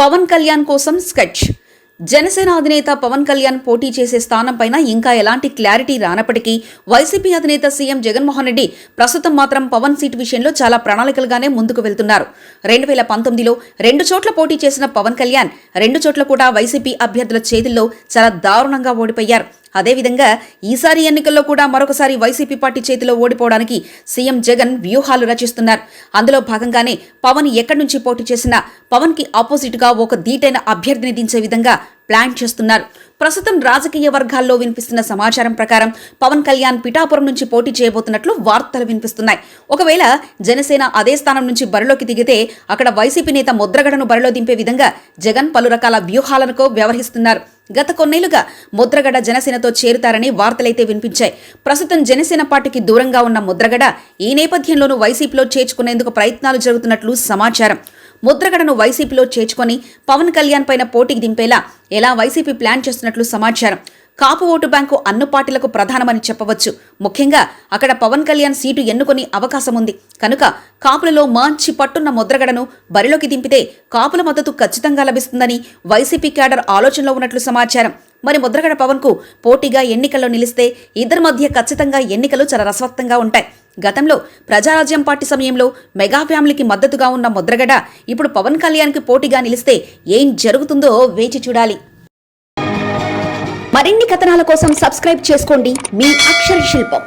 పవన్ కళ్యాణ్ కోసం స్కెచ్. జనసేన అధినేత పవన్ కళ్యాణ్ పోటీ చేసే స్థానం పైన ఇంకా ఎలాంటి క్లారిటీ రానప్పటికీ వైసీపీ అధినేత సీఎం జగన్మోహన్ రెడ్డి ప్రస్తుతం మాత్రం పవన్ సీట్ విషయంలో చాలా ప్రణాళికలుగానే ముందుకు వెళ్తున్నారు. రెండు వేల పంతొమ్మిదిలో రెండు చోట్ల పోటీ చేసిన పవన్ కళ్యాణ్ రెండు చోట్ల కూడా వైసీపీ అభ్యర్థుల చేతుల్లో చాలా దారుణంగా ఓడిపోయారు. అదేవిధంగా ఈసారి ఎన్నికల్లో కూడా మరొకసారి వైసీపీ పార్టీ చేతిలో ఓడిపోవడానికి సీఎం జగన్ వ్యూహాలు రచిస్తున్నారు. అందులో భాగంగానే పవన్ ఎక్కడి నుంచి పోటీ చేసినా పవన్కి ఆపోజిట్గా ఒక ధీటైన అభ్యర్థిని దించే విధంగా ప్లాన్ చేస్తున్నారు. ప్రస్తుతం రాజకీయ వర్గాల్లో వినిపిస్తున్న సమాచారం ప్రకారం పవన్ కళ్యాణ్ పిఠాపురం నుంచి పోటీ చేయబోతున్నట్లు వార్తలు వినిపిస్తున్నాయి. ఒకవేళ జనసేన అదే స్థానం నుంచి బరిలోకి దిగితే అక్కడ వైసీపీ నేత ముద్రగడను బరిలో దింపే విధంగా జగన్ పలు రకాల వ్యూహాలను వ్యవహరిస్తున్నారు. గత కొన్నేళ్ళుగా ముద్రగడ జనసేనతో చేరుతారని వార్తలైతే వినిపించాయి. ప్రస్తుతం జనసేన పార్టీకి దూరంగా ఉన్న ముద్రగడ ఈ నేపథ్యంలోనూ వైసీపీలో చేర్చుకునేందుకు ప్రయత్నాలు జరుగుతున్నట్లు సమాచారం. ముద్రగడను వైసీపీలో చేర్చుకొని పవన్ కళ్యాణ్ పైన పోటీకి దింపేలా ఎలా వైసీపీ ప్లాన్ చేస్తున్నట్లు సమాచారం. కాపు ఓటు బ్యాంకు అన్ను పార్టీలకు ప్రధానమని చెప్పవచ్చు. ముఖ్యంగా అక్కడ పవన్ కళ్యాణ్ సీటు ఎన్నుకొని అవకాశం ఉంది. కనుక కాపులలో మంచి పట్టున్న ముద్రగడను బరిలోకి దింపితే కాపుల మద్దతు ఖచ్చితంగా లభిస్తుందని వైసీపీ క్యాడర్ ఆలోచనలో ఉన్నట్లు సమాచారం. మరి ముద్రగడ పవన్కు పోటీగా ఎన్నికల్లో నిలిస్తే ఇద్దరి మధ్య ఖచ్చితంగా ఎన్నికలు చాలా రసవత్తంగా ఉంటాయి. గతంలో ప్రజారాజ్యం పార్టీ సమయంలో మెగా ఫ్యామిలీకి మద్దతుగా ఉన్న ముద్రగడ ఇప్పుడు పవన్ కళ్యాణ్కి పోటీగా నిలిస్తే ఏం జరుగుతుందో వేచి చూడాలి. మరిన్ని కథనాల కోసం సబ్స్క్రైబ్ చేసుకోండి మీ అక్షర శిల్పం.